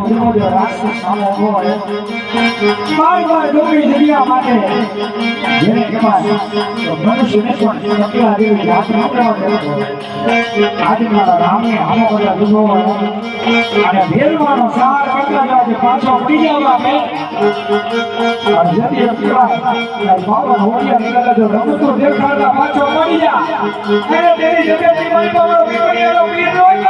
જુઓ જો રાક્ષસ સામો હોય બાર બાર ડોબી જગ્યા માટે જેને કહેવાય તો મનુષ્યને પણ સકલા દેવી જાત ન કરવા દેતો આજે મારા રામે આમો બધા હોય અને ભેરવાનો સાર કરતા જાય પાછો પડી જવા મે અને જતી કહેવાય બાબા હોડિયા નીકળે જો રમતો દેખાડતા પાછો પડી જા અરે તેરી જગતની મારી બાબા પીપળિયાનો પીર રોય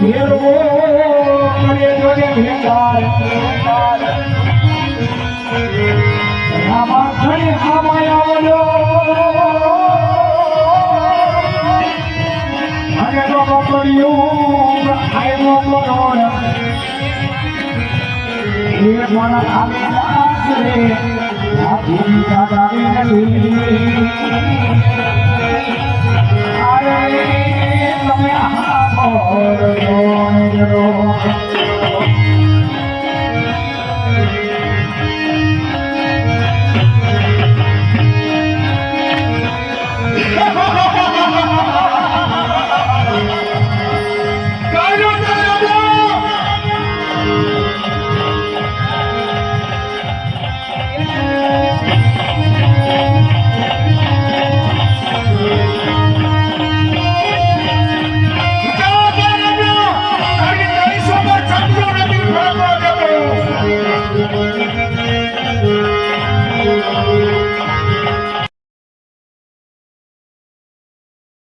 ફેરવો મને જોડે ભેટાર રામા ખણી ખામાયો અને તો પકડ્યું આવ્યો મનોર એ મન આશરે આખી દાદા નથી અરે, તમે આ Oh,